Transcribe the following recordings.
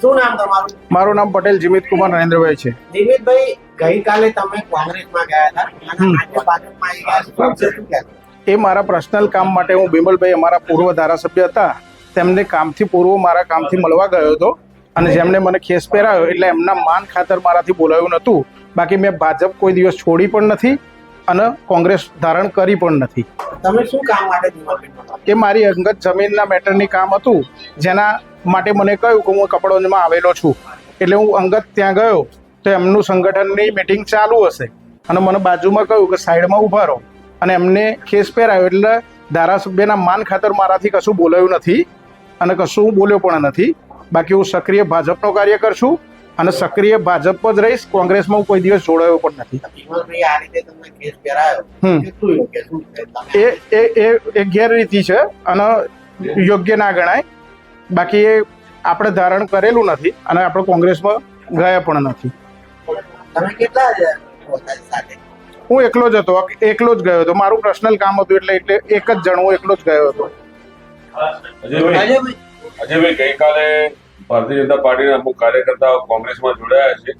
શું નામ તમારું? મારું નામ પટેલ જીમિત કુમાર નરેન્દ્રભાઈ છે. જીમિતભાઈ ગઈકાલે તમે કોંગ્રેસમાં ગયા હતા અને ભાજપમાં એ મારા પર્સનલ કામ માટે હું બિમલભાઈ અમારા પૂર્વ ધારાસભ્ય હતા. તેમને કામથી પૂર્વ મારા કામથી મળવા ગયો હતો અને જેમણે મને ખેસ પહેરાયો એટલે એમના માન ખાતર મારાથી બોલાયું નહોતું. બાકી મેં ભાજપ કોઈ દિવસ છોડી પણ નથી અને કોંગ્રેસ ધારણ કરી પણ નથી. તમે શું કામ માટે એ મારી અંગત જમીનના મેટરની કામ હતું. જેના માટે મને કહ્યું કે હું કપડોંજમાં આવેલો છું. એટલે હું અંગત ત્યાં ગયો તો એમનું સંગઠનની મિટિંગ ચાલુ હશે. અને મને બાજુમાં કહ્યું કે સાઈડમાં ઊભા રહો. અને એમને ખેસ પહેરાયો એટલે ધારાસભ્યના માન ખાતર મારાથી કશું બોલાયું નથી અને કશું હું બોલ્યો પણ નથી. બાકી હું સક્રિય ભાજપનો કાર્યકર છું અને સક્રિય ભાજપ જ રહીશ. કોંગ્રેસમાં હું કોઈ દિવસ જોડાયો પણ નથી. એ એ ગેરરીતિ છે અને યોગ્ય ના ગણાય. બાકી એ આપણે ધારણ કરેલું નથી અને આપણે કોંગ્રેસમાં ગયા પણ નથી. હું એકલો જ હતો એકલો જ ગયો હતો. મારું પર્સનલ કામ હતું એટલે એટલે એક જ જણ હું એકલો જ ગયો હતો. અજયભાઈ ગઈકાલે ભારતીય જનતા પાર્ટીના અમુક કાર્યકર્તાઓ કોંગ્રેસમાં જોડાયા છે.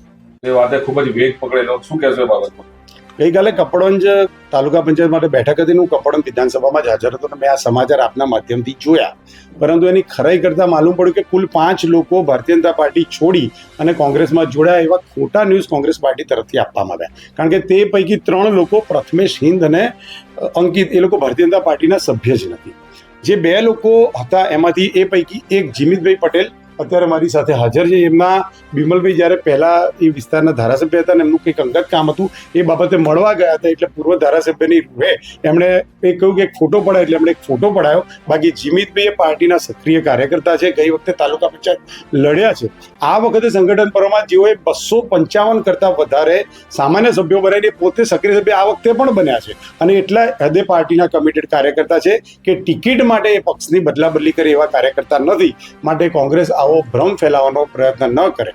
એ વાતે ખૂબ જ વેગ પકડેલો. શું કહેશો એ બાબતમાં? ગઈકાલે કપડવંજ તાલુકા પંચાયત માટે બેઠક હતી હું કપડવંજ વિધાનસભામાં જ હાજર હતો અને મેં આ સમાચાર આપના માધ્યમથી જોયા. પરંતુ એની ખરાઈ કરતા માલુમ પડ્યું કે કુલ પાંચ લોકો ભારતીય જનતા પાર્ટી છોડી અને કોંગ્રેસમાં જોડાયા એવા ખોટા ન્યૂઝ કોંગ્રેસ પાર્ટી તરફથી આપવામાં આવ્યા. કારણ કે તે પૈકી ત્રણ લોકો પ્રથમેશ હિન્દ અને અંકિત, એ લોકો ભારતીય જનતા પાર્ટીના સભ્ય જ નથી. જે બે લોકો હતા એમાંથી એ પૈકી એક જીમિતભાઈ પટેલ અત્યારે મારી સાથે હાજર છે. એમના બિમલભાઈ જ્યારે પહેલા એ વિસ્તારના ધારાસભ્ય હતા ને એમનું કંઈક અંગત કામ હતું, એ બાબતે મળવા ગયા હતા એટલે પૂર્વ ધારાસભ્યની રૂહે એમણે એ કહ્યું કે એક ફોટો પડાય એટલે એમણે એક ફોટો પડાયો. બાકી જીમિતભાઈ એ પાર્ટીના સક્રિય કાર્યકર્તા છે, ગઈ વખતે તાલુકા પંચાયત લડ્યા છે. આ વખતે સંગઠન પરમાં જેઓએ બસો પંચાવન કરતાં વધારે સામાન્ય સભ્યો બનાવીને પોતે સક્રિય સભ્ય આ વખતે પણ બન્યા છે. અને એટલા હદે પાર્ટીના કમિટેડ કાર્યકર્તા છે કે ટિકિટ માટે એ પક્ષની બદલાબદલી કરે એવા કાર્યકર્તા નથી. માટે કોંગ્રેસ આવો ભ્રમ ફેલાવવાનો પ્રયત્ન ન કરે.